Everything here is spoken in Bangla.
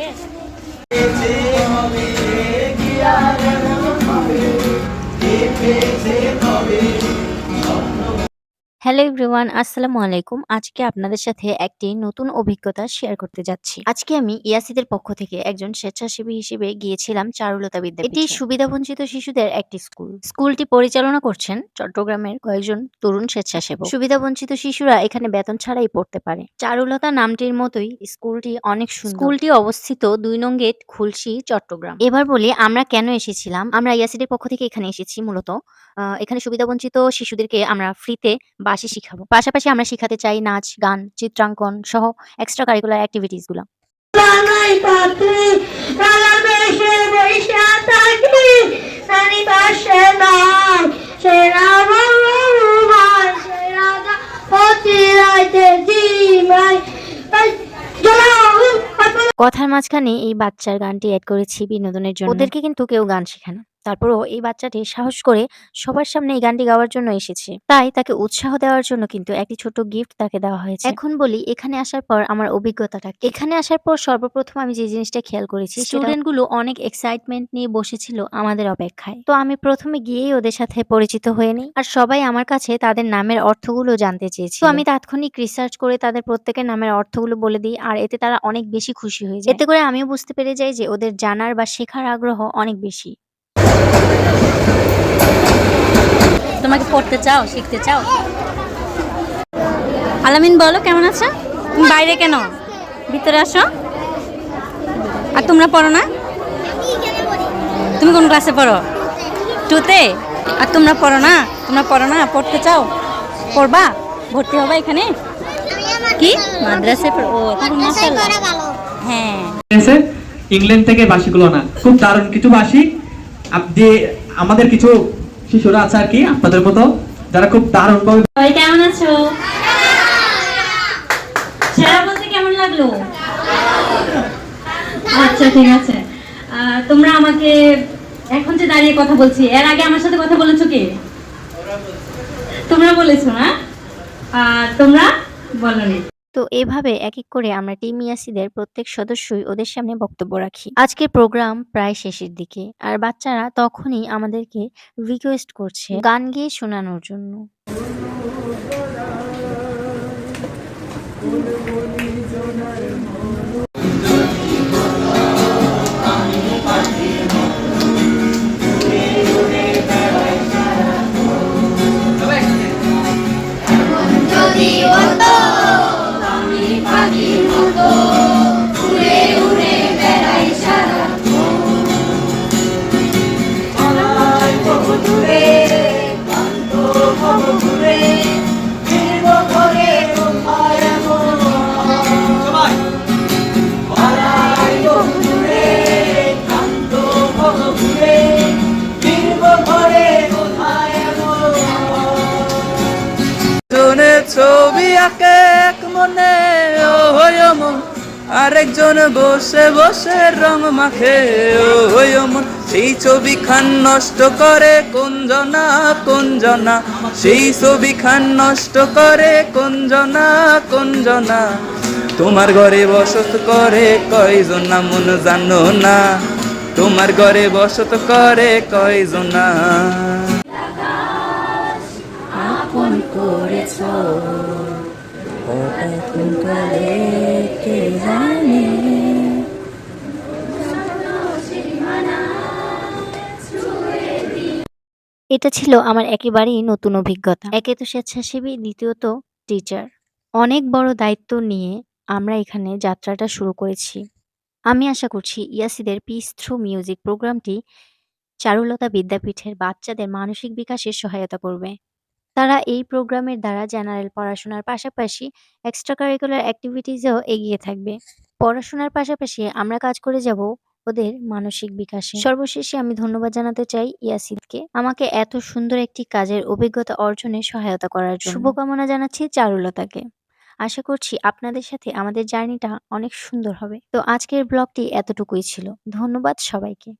Yes. হ্যালো এভরিওয়ান আসসালামু আলাইকুম। আজকে আপনাদের সাথে একটি নতুন অভিজ্ঞতা শেয়ার করতে যাচ্ছি। আজকে আমি ইয়াসিদের পক্ষ থেকে একজন স্বেচ্ছাসেবী হিসেবে গিয়েছিলাম চারুলতা বিদ্যাপীঠে। এটি সুবিধাবঞ্চিত শিশুদের একটি স্কুল স্কুলটি পরিচালনা করছেন চট্টগ্রামের কয়েকজন তরুণ স্বেচ্ছাসেবক। সুবিধাবঞ্চিত শিশুরা এখানে বেতন ছাড়াই পড়তে পারে। চারুলতা নামটির মতোই স্কুলটি অনেক সুন্দর। স্কুলটি অবস্থিত দুই নং গেট, খুলশি, চট্টগ্রাম। এবার বলি, আমরা কেন এসেছিলাম? আমরা ইয়াসিদের পক্ষ থেকে এখানে এসেছি মূলত। এখানে সুবিধাবঞ্চিত শিশুদেরকে আমরা ফ্রিতে বাসি শিখাবো। পাশাপাশি আমরা শিখাতে চাই নাচ গান চিত্রাঙ্কন সহ এক্সট্রা কারিকুলার অ্যাক্টিভিটিসগুলো। বাংলায় পাখি কালা মেশে বৈশা থাকি নানি পাশে নাই সেরা বাবাই সেরা দা হতে রাইতে দিমাই কথার মাঝখানে এই বাচ্চার গানটি অ্যাড করেছি বিনোদনের জন্য। ওদেরকে কিন্তু কেউ গান শেখে না। তারপরেও এই বাচ্চাটি সাহস করে সবার সামনে এই গানটি গাওয়ার জন্য এসেছে। তাই তাকে উৎসাহ দেওয়ার জন্য কিন্তু একটি ছোট গিফট তাকে দেওয়া হয়েছে। এখন বলি এখানে আসার পর আমার অভিজ্ঞতাটা এখানে আসার পর সর্বপ্রথম আমি যে জিনিসটা খেয়াল করেছি স্টুডেন্টগুলো অনেক এক্সাইটমেন্ট নিয়ে বসেছিল আমাদের অপেক্ষায়। তো আমি প্রথমে গিয়েই ওদের সাথে পরিচিত হয়ে নিই আর সবাই আমার কাছে তাদের নামের অর্থগুলো জানতে চেয়েছি তো আমি তাৎক্ষণিক রিসার্চ করে তাদের প্রত্যেকের নামের অর্থগুলো বলে দিই আর এতে তারা অনেক বেশি খুশি হয়ে যায়। এতে করে আমিও বুঝতে পেরে যাই যে ওদের জানার বা শেখার আগ্রহ অনেক বেশি। তোমাকে পড়তে চাও শিখতে চাও? আলামিন বলো কেমন আছো? তুমি বাইরে কেন? ভিতরে আসো। আর তোমরা পড়ো না? তুমি কোন ক্লাসে পড়ো? টুতে? আর তোমরা পড়ো না? তোমরা পড়ো না? পড়তে চাও? পড়বা? ভর্তি হবে এখানে? কি? মাদ্রাসে ও হ্যাঁ। ইংল্যান্ড থেকে বাসিগুলো না। খুব দারুণ। কিছু বাসি আপনি আমাদের কিছু শিশুরা আছে আর কি, আপনাদের মতো, যারা খুব দারুণ ভাবে কেমন আছো? কেমন লাগল? আচ্ছা ঠিক আছে। তোমরা আমাকে এখন যে দাঁড়িয়ে কথা বলছি, এর আগে আমার সাথে কথা বলেছ কি? তোমরা বলেছ না আর তোমরা বলনি। তো এভাবে এক এক করে আমরা টিম ইয়াসিদের প্রত্যেক সদস্যই ওদের সামনে বক্তব্য রাখি। আজকে প্রোগ্রাম প্রায় শেষের দিকে, আর বাচ্চারা তখনই আমাদেরকে রিকোয়েস্ট করছে গান গেয়ে শোনানোর জন্য। আরেকজন বসে বসে রং মাখে। ও হয় মন সেই ছবি খান নষ্ট করে কোন জনা কোন জনা? সেই ছবি খান নষ্ট করে কোন জনা কোন জনা? তোমার ঘরে বসত করে কয়জনা মন জানো না। তোমার ঘরে বসত করে কয়জন কয়জনা এটা ছিল আমার একেবারেই নতুন অভিজ্ঞতা। একে তো স্বেচ্ছাসেবী, দ্বিতীয়ত টিচার অনেক বড় দায়িত্ব নিয়ে আমরা এখানে যাত্রাটা শুরু করেছি। আমি আশা করছি ইয়াসিদের পিস থ্রু মিউজিক প্রোগ্রামটি চারুলতা বিদ্যাপীঠের বাচ্চাদের মানসিক বিকাশে সহায়তা করবে। তারা এই প্রোগ্রামের দ্বারা জেনারেল পড়াশোনার পাশাপাশি এক্সট্রা কারিকুলার অ্যাক্টিভিটিসেও এগিয়ে থাকবে। পড়াশোনার পাশাপাশি আমরা কাজ করে যাব ওদের মানসিক বিকাশে। সর্বশেষে আমি ধন্যবাদ জানাতে চাই ইয়াসিদকে আমাকে এত সুন্দর একটি কাজের অভিজ্ঞতা অর্জনে সহায়তা করার জন্য। শুভকামনা জানাচ্ছি চারুলতাকে। আশা করছি আপনাদের সাথে আমাদের জার্নিটা অনেক সুন্দর হবে। তো আজকের ব্লগটি এতটুকুই ছিল। ধন্যবাদ সবাইকে।